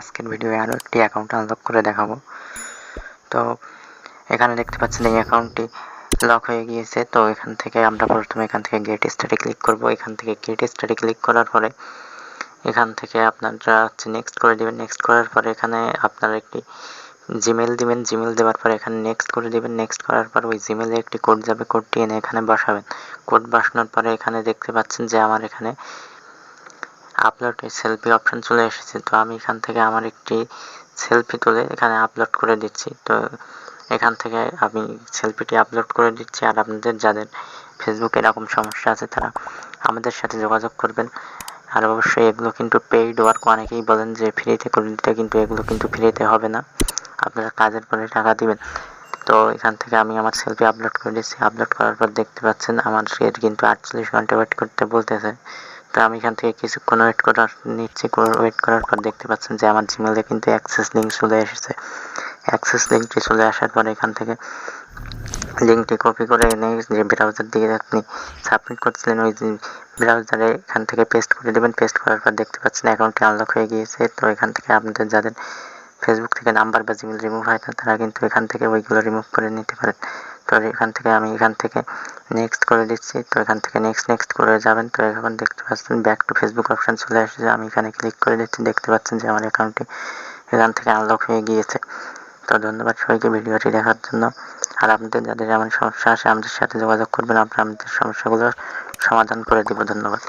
আজকের ভিডিওয়ে আরও একটি অ্যাকাউন্ট আনলক করে দেখাবো। তো, এখানে দেখতে পাচ্ছেন এই অ্যাকাউন্টটি লক হয়ে গিয়েছে। তো, এখান থেকে আমরা প্রথমে এখান থেকে গেট স্টাডি ক্লিক করব। এখান থেকে গেট স্টাডি ক্লিক করার পরে এখান থেকে আপনারা হচ্ছে নেক্সট করে দেবেন। নেক্সট করার পরে এখানে আপনারা একটি জিমেল দিবেন। জিমেল দেওয়ার পরে এখানে নেক্সট করে দিবেন। নেক্সট করার পর ওই জিমেলে একটি কোড যাবে। কোডটি এনে এখানে বসাবেন। কোড বসানোর পরে এখানে দেখতে পাচ্ছেন যে আমার এখানে আপলোড সেলফি অপশন চলে এসেছে। তো আমি এখান থেকে আমার একটি সেলফি তুলে এখানে আপলোড করে দিচ্ছি। তো এখান থেকে আমি সেলফিটি আপলোড করে দিচ্ছি। আর আপনাদের যাদের ফেসবুকে এরকম সমস্যা আছে, তারা আমাদের সাথে যোগাযোগ করবেন। আর অবশ্যই এগুলো কিন্তু পেইড ওয়ার্ক অনেকেই বলেন যে ফ্রিতে করে দিতে কিন্তু এগুলো কিন্তু ফ্রিতে হবে না। আপনারা কাজের পরে টাকা দিবেন। তো এখান থেকে আমি আমার সেলফি আপলোড করে দিচ্ছি। আপলোড করার পর দেখতে পাচ্ছেন, আমার শেয়ার কিন্তু আটচল্লিশ ঘণ্টা ওয়েট করতে বলতেছে। তো আমি এখান থেকে কিছুক্ষণ ওয়েট করার নিচ্ছি ওয়েট করার পর দেখতে পাচ্ছেন যে আমার জিমেলে কিন্তু অ্যাক্সেস লিঙ্ক চলে এসেছে। অ্যাক্সেস লিঙ্কটি চলে আসার পর এখান থেকে লিঙ্কটি কপি করে এনে যে ব্রাউজার দিয়ে আপনি সাবমিট করছিলেন, ওই ব্রাউজারে এখান থেকে পেস্ট করে দেবেন। পেস্ট করার পর দেখতে পাচ্ছেন অ্যাকাউন্টটি আনলক হয়ে গিয়েছে। তো এখান থেকে আপনাদের যাদের ফেসবুক থেকে নাম্বার বা জিমেল রিমুভ হয় না, তারা কিন্তু এখান থেকে ওইগুলো রিমুভ করে নিতে পারেন। তো এখান থেকে আমি এখান থেকে নেক্সট করে দিচ্ছি। তো এখান থেকে নেক্সট নেক্সট করে যাবেন। তো এখন দেখতে পাচ্ছেন ব্যাক টু ফেসবুক অপশান চলে এসেছে। আমি এখানে ক্লিক করে দিচ্ছি। দেখতে পাচ্ছেন যে আমার অ্যাকাউন্টটি এখান থেকে আনলক হয়ে গিয়েছে। তো ধন্যবাদ সবাইকে ভিডিওটি দেখার জন্য। আর আপনাদের যাদের এমন সমস্যা আসে আমাদের সাথে যোগাযোগ করবেন। আমরা আমাদের সমস্যাগুলোর সমাধান করে দিব। ধন্যবাদ।